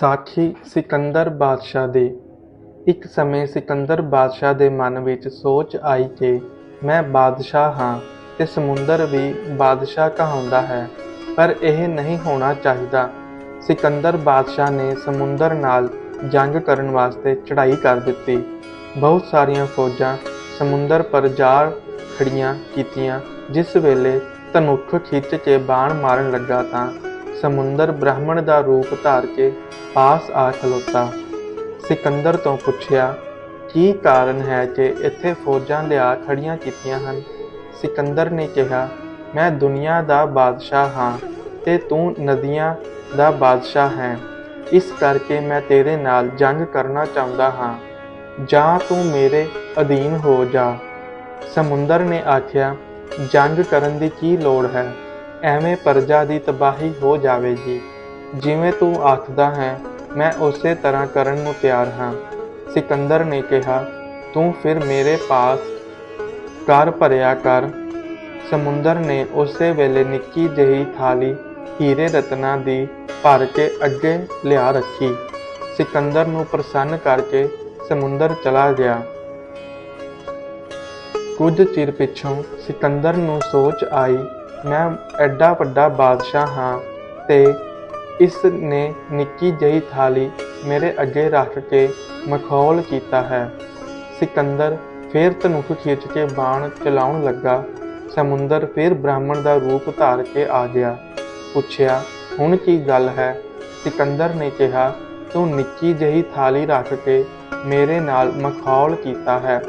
ਸਾਖੀ ਸਿਕੰਦਰ ਬਾਦਸ਼ਾਹ ਦੇ। ਇੱਕ ਸਮੇਂ ਸਿਕੰਦਰ ਬਾਦਸ਼ਾਹ ਦੇ ਮਨ ਵਿੱਚ ਸੋਚ ਆਈ ਕਿ ਮੈਂ ਬਾਦਸ਼ਾਹ ਹਾਂ ਤੇ ਸਮੁੰਦਰ ਵੀ ਬਾਦਸ਼ਾਹ ਕਹਾਉਂਦਾ ਹੈ, ਪਰ ਇਹ ਨਹੀਂ ਹੋਣਾ ਚਾਹੀਦਾ। ਸਿਕੰਦਰ ਬਾਦਸ਼ਾਹ ਨੇ ਸਮੁੰਦਰ ਨਾਲ ਜੰਗ ਕਰਨ ਵਾਸਤੇ ਚੜ੍ਹਾਈ ਕਰ ਦਿੱਤੀ। ਬਹੁਤ ਸਾਰੀਆਂ ਫੌਜਾਂ ਸਮੁੰਦਰ ਪਰ ਜਾ ਖੜੀਆਂ ਕੀਤੀਆਂ, ਜਿਸ ਵੇਲੇ ਧਨੁੱਖ ਖਿੱਚ ਕੇ ਬਾਣ ਮਾਰਨ ਲੱਗਾ ਤਾਂ ਸਮੁੰਦਰ ਬ੍ਰਾਹਮਣ ਦਾ ਰੂਪ ਧਾਰ ਕੇ ਪਾਸ ਆ ਖਲੋਤਾ। ਸਿਕੰਦਰ ਤੋਂ ਪੁੱਛਿਆ, ਕੀ ਕਾਰਨ ਹੈ ਕਿ ਇੱਥੇ ਫੌਜਾਂ ਲਿਆ ਖੜੀਆਂ ਕੀਤੀਆਂ ਹਨ? ਸਿਕੰਦਰ ਨੇ ਕਿਹਾ, ਮੈਂ ਦੁਨੀਆ ਦਾ ਬਾਦਸ਼ਾਹ ਹਾਂ ਤੇ ਤੂੰ ਨਦੀਆਂ ਦਾ ਬਾਦਸ਼ਾਹ ਹੈ। ਇਸ ਕਰਕੇ ਮੈਂ ਤੇਰੇ ਨਾਲ ਜੰਗ ਕਰਨਾ ਚਾਹੁੰਦਾ ਹਾਂ। ਜਾਂ ਤੂੰ ਮੇਰੇ ਅਧੀਨ ਹੋ ਜਾ। ਸਮੁੰਦਰ ਨੇ ਆਖਿਆ, ਜੰਗ ਕਰਨ ਦੀ ਕੀ ਲੋੜ ਹੈ? ਐਵੇਂ ਪਰਜਾ ਦੀ ਤਬਾਹੀ ਹੋ ਜਾਵੇਗੀ। ਜਿਵੇਂ ਤੂੰ ਆਖਦਾ ਹੈ, ਮੈਂ ਉਸੇ ਤਰ੍ਹਾਂ ਕਰਨ ਨੂੰ ਤਿਆਰ ਹਾਂ। ਸਿਕੰਦਰ ਨੇ ਕਿਹਾ, ਤੂੰ ਫਿਰ ਮੇਰੇ ਪਾਸ ਕਰ ਭਰਿਆ ਕਰ। ਸਮੁੰਦਰ ਨੇ ਉਸੇ ਵੇਲੇ ਨਿੱਕੀ ਜਿਹੀ ਥਾਲੀ ਹੀਰੇ ਰਤਨਾਂ ਦੀ ਭਰ ਕੇ ਅੱਗੇ ਲਿਆ ਰੱਖੀ। ਸਿਕੰਦਰ ਨੂੰ ਪ੍ਰਸੰਨ ਕਰਕੇ ਸਮੁੰਦਰ ਚਲਾ ਗਿਆ। ਕੁਝ ਚਿਰ ਪਿੱਛੋਂ ਸਿਕੰਦਰ ਨੂੰ ਸੋਚ ਆਈ, ਮੈਂ ਐਡਾ ਵੱਡਾ ਬਾਦਸ਼ਾਹ ਹਾਂ ਤੇ ਇਸ ਨੇ ਨਿੱਕੀ ਜਿਹੀ ਥਾਲੀ ਮੇਰੇ ਅੱਗੇ ਰੱਖ ਕੇ ਮਖੌਲ ਕੀਤਾ ਹੈ। ਸਿਕੰਦਰ ਫੇਰ ਧਨੁਖ ਖਿੱਚ ਕੇ ਬਾਣ ਚਲਾਉਣ ਲੱਗਾ। ਸਮੁੰਦਰ ਫੇਰ ਬ੍ਰਾਹਮਣ ਦਾ ਰੂਪ ਧਾਰ ਕੇ ਆ ਗਿਆ। ਪੁੱਛਿਆ, ਹੁਣ ਕੀ ਗੱਲ ਹੈ? ਸਿਕੰਦਰ ਨੇ ਕਿਹਾ, ਤੂੰ ਨਿੱਕੀ ਜਿਹੀ ਥਾਲੀ ਰੱਖ ਕੇ ਮੇਰੇ ਨਾਲ ਮਖੌਲ ਕੀਤਾ ਹੈ।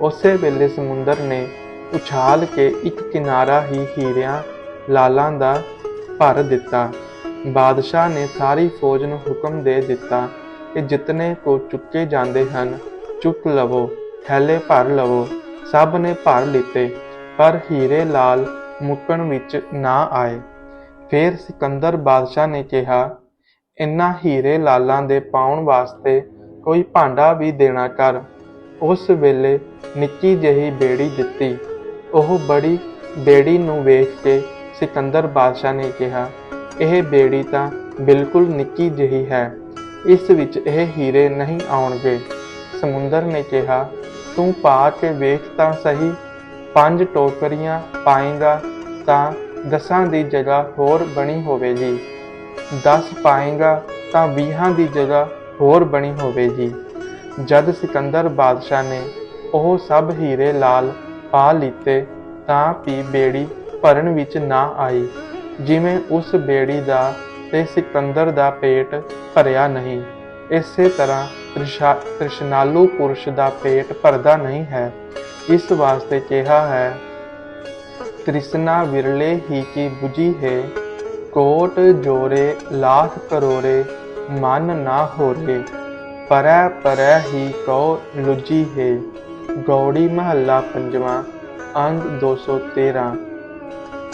ਉਸੇ ਵੇਲੇ ਸਮੁੰਦਰ ਨੇ ਉਛਾਲ ਕੇ ਇੱਕ ਕਿਨਾਰਾ ਹੀ ਹੀਰਿਆਂ, ਲਾਲਾਂ ਦਾ ਭਰ ਦਿੱਤਾ। ਬਾਦਸ਼ਾਹ ਨੇ ਸਾਰੀ ਫੌਜ ਨੂੰ ਹੁਕਮ ਦੇ ਦਿੱਤਾ ਕਿ ਜਿਤਨੇ ਕੋ ਚੁੱਕੇ ਜਾਂਦੇ ਹਨ, ਚੁੱਕ ਲਵੋ, ਥੈਲੇ ਭਰ ਲਵੋ, ਸਭ ਨੇ ਭਰ ਲਿੱਤੇ, ਪਰ ਹੀਰੇ ਲਾਲ ਮੁੱਕਣ ਵਿੱਚ ਨਾ ਆਏ। ਫਿਰ ਸਿਕੰਦਰ ਬਾਦਸ਼ਾਹ ਨੇ ਕਿਹਾ, ਇਨ੍ਹਾਂ ਹੀਰੇ ਲਾਲਾਂ ਦੇ ਪਾਉਣ ਵਾਸਤੇ ਕੋਈ ਭਾਂਡਾ ਵੀ ਦੇਣਾ ਕਰ। ਉਸ ਵੇਲੇ ਨਿੱਕੀ ਜਿਹੀ ਬੇੜੀ ਦਿੱਤੀ। ਉਹ ਬੜੀ ਬੇੜੀ ਨੂੰ ਵੇਖ ਕੇ ਸਿਕੰਦਰ ਬਾਦਸ਼ਾਹ ਨੇ ਕਿਹਾ ਇਹ ਬੇੜੀ ਤਾਂ ਬਿਲਕੁਲ ਨਿੱਕੀ ਜਿਹੀ ਹੈ। ਇਸ ਵਿੱਚ ਇਹ ਹੀਰੇ ਨਹੀਂ ਆਉਣਗੇ। ਸਮੁੰਦਰ ਨੇ ਕਿਹਾ, ਤੂੰ ਪਾ ਕੇ ਵੇਖ ਤਾਂ ਸਹੀ। ਪੰਜ ਟੋਕਰੀਆਂ ਪਾਏਗਾ ਤਾਂ ਦਸਾਂ ਦੀ ਜਗ੍ਹਾ ਹੋਰ ਬਣੀ ਹੋਵੇਗੀ। 10 ਪਾਏਗਾ ਤਾਂ 20 ਦੀ ਜਗ੍ਹਾ ਹੋਰ ਬਣੀ ਹੋਵੇਗੀ। ਜਦ ਸਿਕੰਦਰ ਬਾਦਸ਼ਾਹ ਨੇ ਉਹ ਸਭ ਹੀਰੇ ਲਾਲ ਪਾ ਲਿੱਤੇ ਤਾਂ ਵੀ ਬੇੜੀ ਭਰਨ ਵਿੱਚ ਨਾ ਆਈ। ਜਿਵੇਂ ਉਸ ਬੇੜੀ ਦਾ ਤੇ ਸਿਕੰਦਰ ਦਾ ਪੇਟ ਭਰਿਆ ਨਹੀਂ, ਇਸੇ ਤਰ੍ਹਾਂ ਤ੍ਰਿਸ਼ਾ, ਤ੍ਰਿਸ਼ਨਾਲੂ ਪੁਰਸ਼ ਦਾ ਪੇਟ ਭਰਦਾ ਨਹੀਂ ਹੈ। ਇਸ ਵਾਸਤੇ ਕਿਹਾ ਹੈ, ਤ੍ਰਿਸ਼ਨਾ ਵਿਰਲੇ ਹੀ ਕੀ 부ਜੀ ਹੈ, ਕੋਟ ਜੋਰੇ ਲਾਖ ਕਰੋਰੇ, ਮਨ ਨਾ ਹੋਰੇ, ਪਰੈ ਪਰੈ ਹੀ ਕਉ ਲੁਜੀ ਹੈ, ਗੌੜੀ ਮਹੱਲਾ ਪੰਜਵਾਂ, ਅੰਗ 213